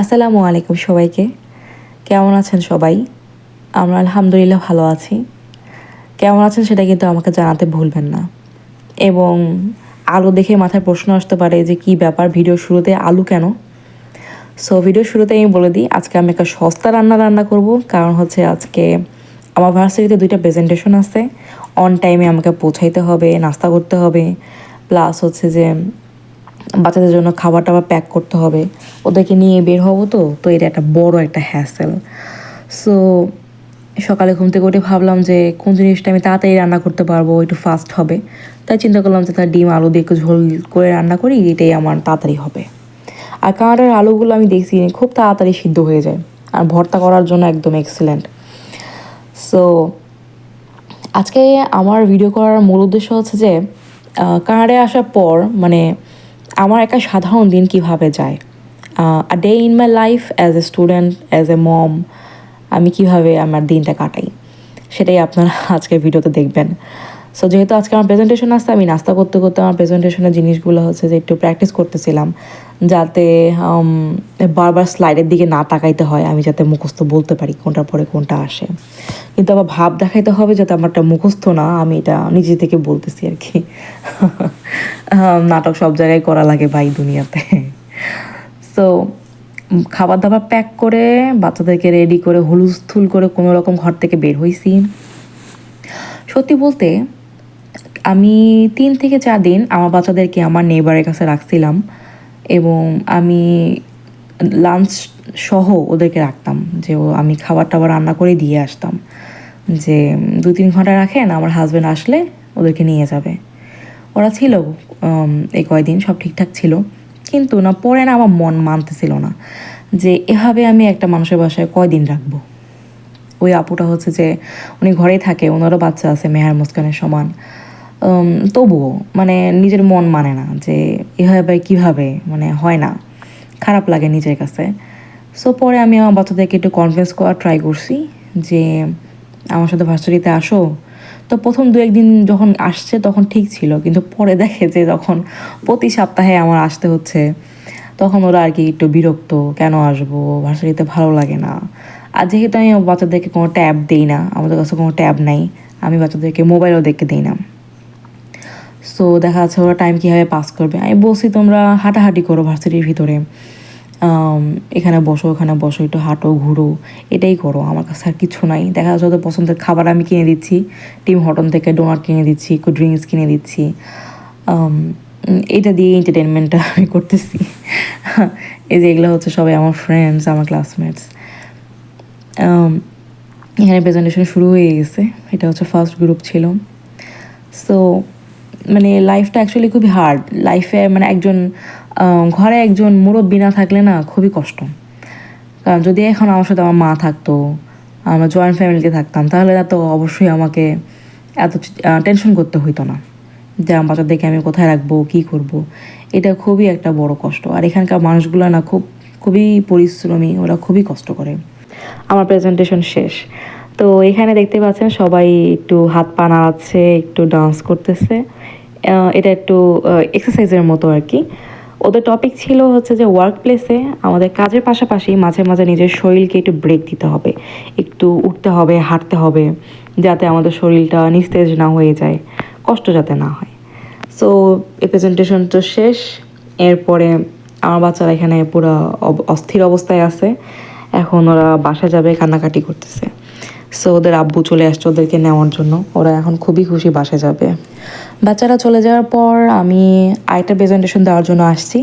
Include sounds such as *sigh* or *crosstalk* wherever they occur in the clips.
আসসালামু আলাইকুম সবাইকে। কেমন আছেন সবাই? আমরা আলহামদুলিল্লাহ ভালো আছি। কেমন আছেন সেটা কিন্তু আমাকে জানাতে ভুলবেন না। এবং আলু দেখে মাথায় প্রশ্ন আসতে পারে যে কি ব্যাপার ভিডিও শুরুতে আলু কেন? সো ভিডিও শুরুতে আমি বলে দিই, আজকে আমি একটা সস্তা রান্না রান্না করব। কারণ হচ্ছে আজকে আমার ভার্সিটিতে দুইটা প্রেজেন্টেশন আছে। অন টাইমে আমাকে পৌঁছাইতে হবে, নাস্তা করতে হবে। প্লাস হচ্ছে যে বাচ্চাদের জন্য খাবার টাবার প্যাক করতে হবে। ওদেরকে নিয়ে বের হব তো তো এটা একটা বড় একটা হ্যাসেল সো সকালে ঘুম থেকে উঠে ভাবলাম যে কোন জিনিসটা আমি তাড়াতাড়ি রান্না করতে পারব, একটু ফাস্ট হবে। তাই চিন্তা করলাম যে তার ডিম, আলু দিয়ে একটু ঝোল করে রান্না করি, এটাই আমার তাড়াতাড়ি হবে। আর কাঁটার আলুগুলো আমি দেখছি খুব তাড়াতাড়ি সিদ্ধ হয়ে যায়, আর ভর্তা করার জন্য একদম এক্সিলেন্ট সো আজকে আমার ভিডিও করার মূল উদ্দেশ্য হচ্ছে যে কানাডায় আসার পর মানে আমার একটা সাধারণ দিন কীভাবে যায়? A day in my life as a student as a mom আমি কীভাবে আমার দিনটা কাটাই? সেটাই আপনারা *laughs* আজকের ভিডিওতে দেখবেন। সো যেহেতু আজকে আমার প্রেজেন্টেশন আসতে আমি নাস্তা করতে করতে আমার প্রেজেন্টেশনের জিনিসগুলো হচ্ছে যে একটু প্র্যাকটিস করতেছিলাম। যাতে বারবার স্লাইডের দিকে না তাকাইতে হয়, আমি যাতে মুখস্থ বলতে পারি কোনটার পরে কোনটা আসে। কিন্তু আবার ভাব দেখাইতে হবে যাতে আমারটা মুখস্থ না, আমি এটা নিজে থেকে বলতেছি আর কি। নাটক সব জায়গায় করা লাগে ভাই দুনিয়াতে। সো খাবার দাবার প্যাক করে, বাচ্চাদেরকে রেডি করে, হুলুস্থুল করে কোনো রকম ঘর থেকে বের হয়েছি সত্যি বলতে, আমি তিন থেকে চার দিন আমার বাচ্চাদেরকে আমার নেবারের কাছে রাখছিলাম। এবং আমি লাঞ্চ সহ ওদেরকে রাখতাম যে আমি খাবার টাবার রান্না করে দিয়ে আসতাম। যে দু তিন ঘণ্টা রাখেন, আমার হাজব্যান্ড আসলে ওদেরকে নিয়ে যাবে। ওরা ছিল এই কয়দিন সব ঠিকঠাক ছিল। কিন্তু না, পরে না আমার মন মানতেছিল না যে এভাবে আমি একটা মানুষের বাসায় কয়দিন রাখব? ওই আপুটা হচ্ছে যে উনি ঘরেই থাকে, ওনারও বাচ্চা আছে মেহার মুস্কানের সমান। তবুও মানে নিজের মন মানে না যে এভাবে কীভাবে মানে হয় না। খারাপ লাগে নিজের কাছে। সো পরে আমি আমার বাচ্চাদেরকে একটু কনভিন্স করার ট্রাই করছি যে আমার সাথে ভার্সিটিতে আসো। তো প্রথম দু একদিন যখন আসছে তখন ঠিক ছিল, কিন্তু পরে দেখে যে যখন প্রতি সপ্তাহে আমার আসতে হচ্ছে, তখন ওরা আর কি একটু বিরক্ত, কেন আসব, ভার্সিটিতে ভালো লাগে না। আর যেহেতু আমি বাচ্চাদেরকে কোনো ট্যাব দিই না, আমাদের কাছে কোনো ট্যাব নাই, আমি বাচ্চাদেরকে মোবাইলও দেখতে দিই না। সো দেখা যাচ্ছে ওরা টাইম কীভাবে পাস করবে। আমি বলছি, তোমরা হাঁটাহাঁটি করো ভার্সিটির ভিতরে। এখানে বসো, ওখানে বসো, একটু হাঁটো, ঘুরো। এটাই করো। আমার কাছে আর কিছু নাই। দেখা যাচ্ছে ওদের পছন্দের খাবার আমি কিনে দিচ্ছি। টিম হটন থেকে ডোনাট কিনে দিচ্ছি, একটু ড্রিঙ্কস কিনে দিচ্ছি। এটা দিয়ে এন্টারটেনমেন্টটা আমি করতেছি। *laughs* এই যে এগুলো হচ্ছে সবাই আমার ফ্রেন্ডস আমার ক্লাসমেটস এখানে প্রেজেন্টেশন শুরু হয়ে গেছে। এটা হচ্ছে ফার্স্ট গ্রুপ ছিল। সো মানে লাইফটা অ্যাকচুয়ালি খুবই হার্ড লাইফে মানে একজন ঘরে একজন মুরব্বী না থাকলে না খুবই কষ্ট। কারণ যদি এখন আমার সাথে আমার মা থাকতো, আমরা জয়েন্ট ফ্যামিলিতে থাকতাম, তাহলে তো অবশ্যই আমাকে এত টেনশন করতে হইতো না। যে আমার বাচ্চাদেরকে আমি কোথায় রাখব, কী করব। এটা খুবই একটা বড় কষ্ট। আর এখানকার মানুষগুলো না খুব, খুবই পরিশ্রমী, ওরা খুবই কষ্ট করে। আমার প্রেজেন্টেশন শেষ। তো এখানে দেখতে পাচ্ছেন সবাই একটু হাত পা নাড়াচ্ছে, একটু ডান্স করতেছে। এটা একটু এক্সারসাইজের মতো আর কি। ওদের টপিক ছিল হচ্ছে যে ওয়ার্ক প্লেসে আমাদের কাজের পাশাপাশি মাঝে মাঝে নিজের শরীরকে একটু ব্রেক দিতে হবে। একটু উঠতে হবে, হাঁটতে হবে, যাতে আমাদের শরীরটা নিস্তেজ না হয়ে যায়, কষ্ট যাতে না হয়। সো এই প্রেজেন্টেশন তো শেষ। এরপরে আমার বাচ্চারা এখানে পুরো অস্থির অবস্থায় আছে। এখন ওরা বাসা যাবে, কান্নাকাটি করতেছে। সো ওদের আব্বু চলে আসছে ওদেরকে নেওয়ার জন্য। ওরা এখন খুবই খুশি বাসে যাবে। বাচ্চারা চলে যাওয়ার পর আমি আরেকটা প্রেজেন্টেশন দেওয়ার জন্য আসছি।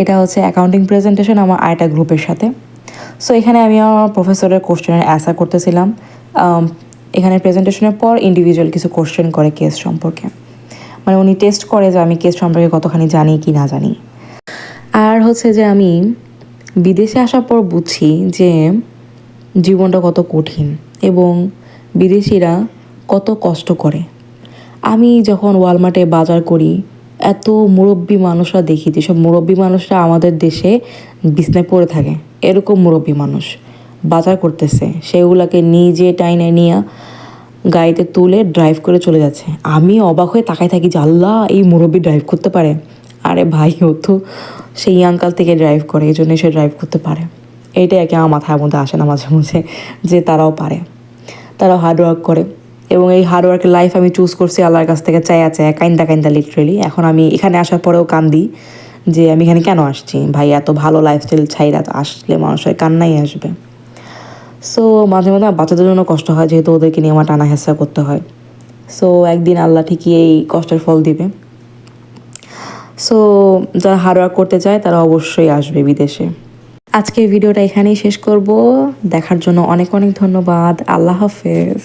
এটা হচ্ছে অ্যাকাউন্টিং প্রেজেন্টেশন আমার আরেকটা গ্রুপের সাথে। সো এখানে আমি আমার প্রফেসরের কোশ্চেনের অ্যান্সার করতেছিলাম। এখানে প্রেজেন্টেশনের পর ইন্ডিভিজুয়াল কিছু কোশ্চেন করে কেস সম্পর্কে। মানে উনি টেস্ট করে যে আমি কেস সম্পর্কে কতখানি জানি কি না জানি। আর হচ্ছে যে আমি বিদেশে আসার পর বুঝছি যে জীবনটা কত কঠিন এবং বিদেশিরা কত কষ্ট করে। আমি যখন ওয়ালমার্টে বাজার করি, এত মুরব্বী মানুষরা দেখি, যেসব মুরব্বী মানুষরা আমাদের দেশে বিছনায় পড়ে থাকে, এরকম মুরব্বী মানুষ বাজার করতেছে, সেগুলোকে নিজে টাইনে নিয়ে গাড়িতে তুলে ড্রাইভ করে চলে যাচ্ছে। আমি অবাক হয়ে তাকাই থাকি যে, আল্লাহ, এই মুরব্বী ড্রাইভ করতে পারে? আরে ভাই, ও তো সেই আঙ্কাল থেকে ড্রাইভ করে, এই জন্য সে ড্রাইভ করতে পারে। এইটাই আর কি আমার মাথার মধ্যে আসে না মাঝে মাঝে যে তারাও পারে। তারাও হার্ড ওয়ার্ক করে। এবং এই হার্ড ওয়ার্কের লাইফ আমি চুজ করছি আল্লাহর কাছ থেকে চায়া চায়া, কাইন্দা কাইন্দা লিটারেলি এখন আমি এখানে আসার পরেও কান্দি যে আমি এখানে কেন আসছি? ভাই, এত ভালো লাইফস্টাইল ছাইরা তো আসলে মানুষের কান্নাই আসবে। সো মাঝে মাঝে বাচ্চাদের জন্য কষ্ট হয়, যেহেতু ওদেরকে নিয়ে আমার টানা হেসা করতে হয়। সো একদিন আল্লাহ ঠিকই এই কষ্টের ফল দিবে। সো যারা হার্ড ওয়ার্ক করতে চায় তারা অবশ্যই আসবে বিদেশে। আজকের ভিডিওটা এখানেই শেষ করব। দেখার জন্য অনেক অনেক ধন্যবাদ। আল্লাহ হাফেজ।